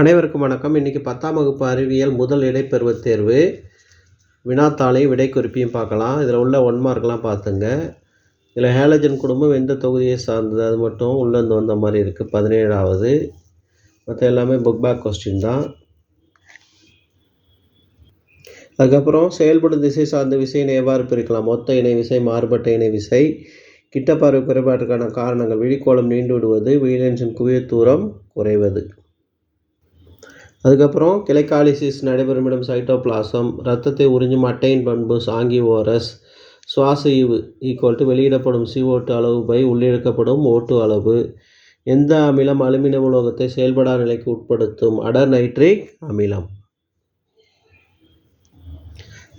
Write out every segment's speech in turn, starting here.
அனைவருக்கும் வணக்கம். இன்றைக்கி பத்தாம் வகுப்பு அறிவியல் முதல் இடைப்பருவத் தேர்வு. வினாத்தாளையும் விடை குறிப்பையும் பார்க்கலாம். இதில் உள்ள ஒன் மார்க்லாம் பார்த்துங்க. இதில் ஹேலஜன் குடும்பம் எந்த தொகுதியை சார்ந்தது? அது மட்டும் உள்ளேருந்து வந்த மாதிரி இருக்குது பதினேழாவது. மற்ற எல்லாமே புக் பேக் கொஸ்டின் தான். அதுக்கப்புறம் செயல்படும் திசை சார்ந்த விசையினை எவ்வாறு பிரிக்கலாம்? மொத்த இணை விசை மாறுபட்ட இணை விசை கிட்டப்பார்வை குறைபாட்டுக்கான காரணங்கள் விழிக்கோளம் நீண்டு விடுவது வீலென்ஸின் குவிய தூரம் குறைவது. அதுக்கப்புறம் கிளைக்காலிசிஸ் நடைபெறும் இடம் சைட்டோபிளாசம் ரத்தத்தை உறிஞ்சும் அட்டைன் பண்பு சாங்கி ஓரஸ் சுவாச ஈவு ஈக்குவல் டு வெளியிடப்படும் சிஓட்டு அளவு பை உள்ளிழுக்கப்படும் ஓட்டு அளவு. எந்த அமிலம் அலுமினிய உலோகத்தை செயல்படா நிலைக்கு உட்படுத்தும்? அடர் நைட்ரிக் அமிலம்.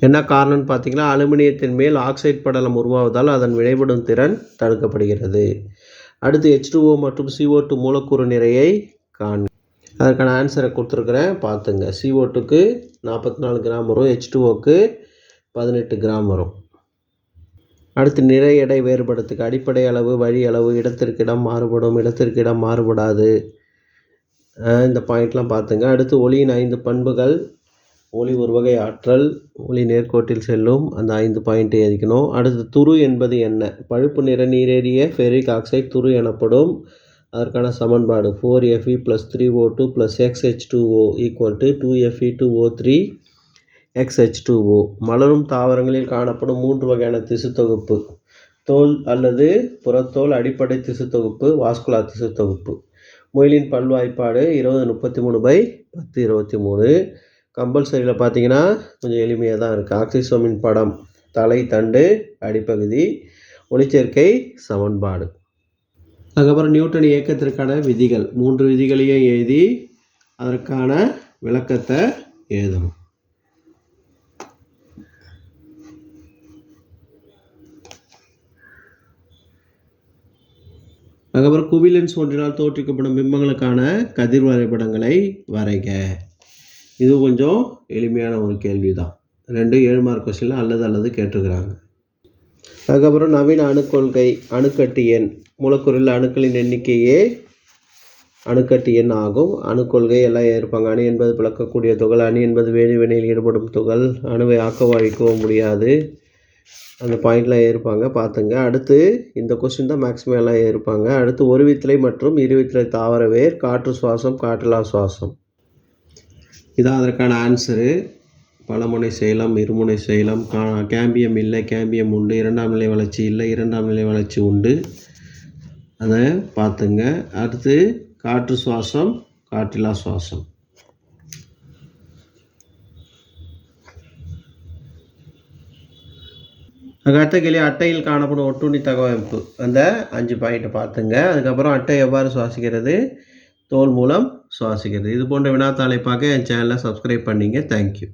என்ன காரணம்னு பார்த்தீங்கன்னா அலுமினியத்தின் மேல் ஆக்சைடு படலம் உருவாவதால் அதன் விளைபடும் திறன் தடுக்கப்படுகிறது. அடுத்து H2O மற்றும் CO2 மூலக்கூறு நிறையை காண்க அதற்கான ஆன்சரை கொடுத்துருக்குறேன். பார்த்துங்க. CO2க்கு நாற்பத்தி நாலு கிராம் வரும். H2Oக்கு பதினெட்டு கிராம் வரும். அடுத்து நிறை எடை வேறுபடுத்துக்கு அடிப்படை அளவு வழி அளவு இடத்திற்கு இடம் மாறுபடும் இடத்திற்கு இடம் மாறுபடாது. இந்த பாயிண்ட்லாம் பார்த்துங்க. அடுத்து ஒளியின் ஐந்து பண்புகள். ஒளி ஒரு வகை ஆற்றல் ஒளி நேர்கோட்டில் செல்லும். அந்த ஐந்து பாயிண்ட்டை எதிக்கணும் அடுத்து துரு என்பது என்ன? பழுப்பு நிற நீரேறிய ஃபெரிக் ஆக்சைடு துரு எனப்படும். அதற்கான சமன்பாடு four F E plus three O two plus X H two O equal to two F E two O three X H two O மலரும் தாவரங்களில் காணப்படும் மூன்று வகையான திசு தொகுப்பு தோல் அல்லது புறத்தோல் அடிப்படை திசு தொகுப்பு வாஸ்குலா திசு தொகுப்பு முயலின் பல்வாய்ப்பாடு இருபது முப்பத்தி மூணு பை பத்து இருபத்தி மூணு. கம்பல்சரியில் பார்த்தீங்கன்னா கொஞ்சம் எளிமையாக தான் இருக்குது ஆக்சிசோமின் படம் தலை தண்டு அடிப்பகுதி ஒளிச்சேர்க்கை சமன்பாடு. அதுக்கப்புறம் நியூட்டன் இயக்கத்திற்கான விதிகள். மூன்று விதிகளையும் எழுதி அதற்கான விளக்கத்தை எழுதணும். அதுக்கப்புறம் குவிலன்ஸ் ஒன்றினால் தோற்றுவிக்கப்படும் பிம்பங்களுக்கான கதிர் வரைபடங்களை வரைக. இது கொஞ்சம் எளிமையான ஒரு கேள்வி தான் ரெண்டு ஏழு மார்க் கொஸ்டினில் அல்லது அல்லது கேட்டிருக்கிறாங்க. அதுக்கப்புறம் நவீன அணுக்கொள்கை அணுக்கட்டு எண். மூலக்கூறில் அணுக்களின் எண்ணிக்கையே அணுக்கட்டு எண் ஆகும். அணுக்கொள்கை எல்லாம் இருப்பாங்க அணு என்பது பிளக்கக்கூடிய துகள். அணு என்பது வேதிவினையில் ஈடுபடும் துகள். அணுவை ஆக்கவாழிக்கவும் முடியாது. அந்த பாயிண்ட்லாம் இருப்பாங்க பார்த்துங்க. அடுத்து இந்த கொஸ்டின் தான் மேக்ஸிமம் எல்லாம் இருப்பாங்க அடுத்து ஒரு வித்திலை மற்றும் இரு வித்திலை தாவர வேர் காற்று சுவாசம் காற்றிலா சுவாசம். இதான் அதற்கான ஆன்சரு பலமுனை செய்யலாம் இருமுனை செய்யலாம் கா கேம்பியம் இல்லை கேம்பியம் உண்டு இரண்டாம் நிலை வளர்ச்சி இல்லை இரண்டாம் நிலை வளர்ச்சி உண்டு. அதை பார்த்துங்க அடுத்து காற்று சுவாசம் காற்றிலா சுவாசம். அடுத்த கேள்வி அட்டையில் காணப்படும் ஒட்டுண்ணி தகவமைப்பு. அந்த அஞ்சு பாயிண்ட்டை பார்த்துங்க அதுக்கப்புறம் அட்டை எவ்வாறு சுவாசிக்கிறது? தோல் மூலம் சுவாசிக்கிறது. இது போன்ற வினாத்தாளை பார்க்க என் சேனலை சப்ஸ்கிரைப் பண்ணிங்க. தேங்க்யூ